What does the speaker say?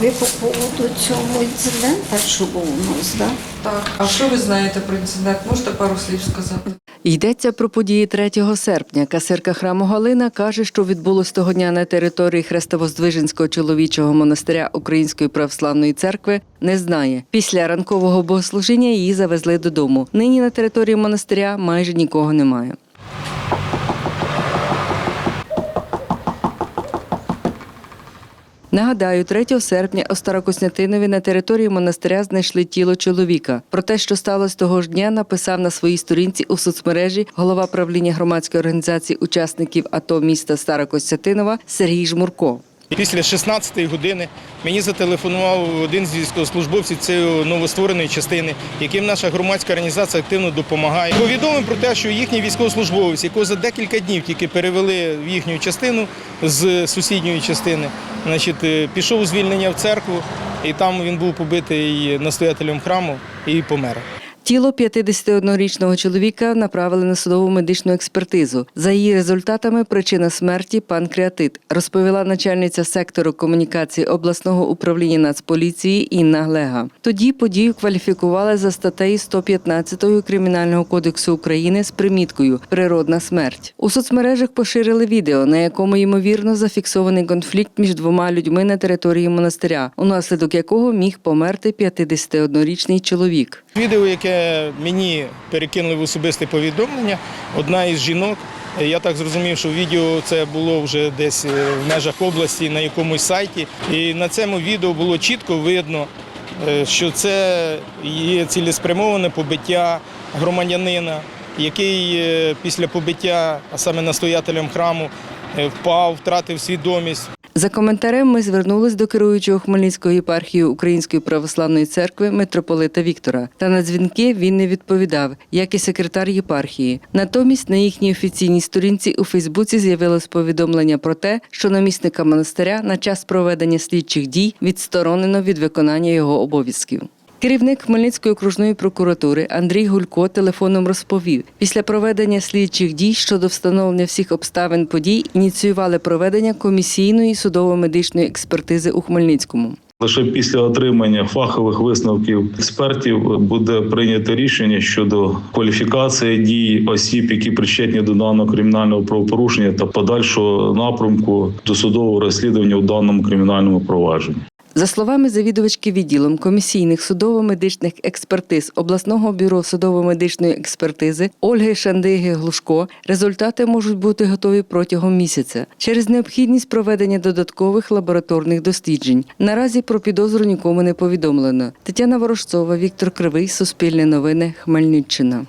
Ви по поводу цього інциденту, що був у нас, да? Так. А що ви знаєте про інцидент? Можете пару слів сказати? Йдеться про події 3 серпня. Касирка храму Галина каже, що відбулось того дня на території Хрестово-Здвиженського чоловічого монастиря Української православної церкви, не знає. Після ранкового богослужіння її завезли додому. Нині на території монастиря майже нікого немає. Нагадаю, 3 серпня у Старокоснятинові на території монастиря знайшли тіло чоловіка. Про те, що сталося того ж дня, написав на своїй сторінці у соцмережі голова правління громадської організації учасників АТО міста Старокостятинова Сергій Жмурко. Після 16-ї години мені зателефонував один з військовослужбовців цієї новоствореної частини, яким наша громадська організація активно допомагає. Повідомив про те, що їхній військовослужбовець, якого за декілька днів тільки перевели в їхню частину з сусідньої частини, значить, е, пішов у звільнення в церкву, і там він був побитий настоятелем храму і помер. Тіло 51-річного чоловіка направили на судову медичну експертизу. За її результатами причина смерті панкреатит, розповіла начальниця сектору комунікації обласного управління Нацполіції Інна Глега. Тоді подію кваліфікували за статтею 115 Кримінального кодексу України з приміткою Природна смерть. У соцмережах поширили відео, на якому ймовірно зафіксований конфлікт між двома людьми на території монастиря, унаслідок якого міг померти 51-річний чоловік. Відео, яке мені перекинули в особисте повідомлення, одна із жінок. Я так зрозумів, що відео це було вже десь е, в межах області на якомусь сайті. І на цьому відео було чітко видно, е, що це є цілеспрямоване побиття громадянина, який е, після побиття, а саме настоятелем храму, впав, втратив свідомість. За коментарем ми звернулись до керуючого Хмельницької єпархії Української православної церкви митрополита Віктора. Та на дзвінки він не відповідав, як і секретар єпархії. Натомість на їхній офіційній сторінці у Фейсбуці з'явилось повідомлення про те, що намісника монастиря на час проведення слідчих дій відсторонено від виконання його обов'язків. Керівник Хмельницької окружної прокуратури Андрій Гулько телефоном розповів, після проведення слідчих дій щодо встановлення всіх обставин подій ініціювали проведення комісійної судово-медичної експертизи у Хмельницькому. Лише після отримання фахових висновків експертів буде прийнято рішення щодо кваліфікації дій осіб, які причетні до даного кримінального правопорушення та подальшого напрямку досудового розслідування у даному кримінальному провадженні. За словами завідувачки відділом комісійних судово-медичних експертиз обласного бюро судово-медичної експертизи Ольги Шандиги Глушко, результати можуть бути готові протягом місяця через необхідність проведення додаткових лабораторних досліджень. Наразі про підозру нікому не повідомлено. Тетяна Ворожцова, Віктор Кривий, Суспільне новини, Хмельниччина.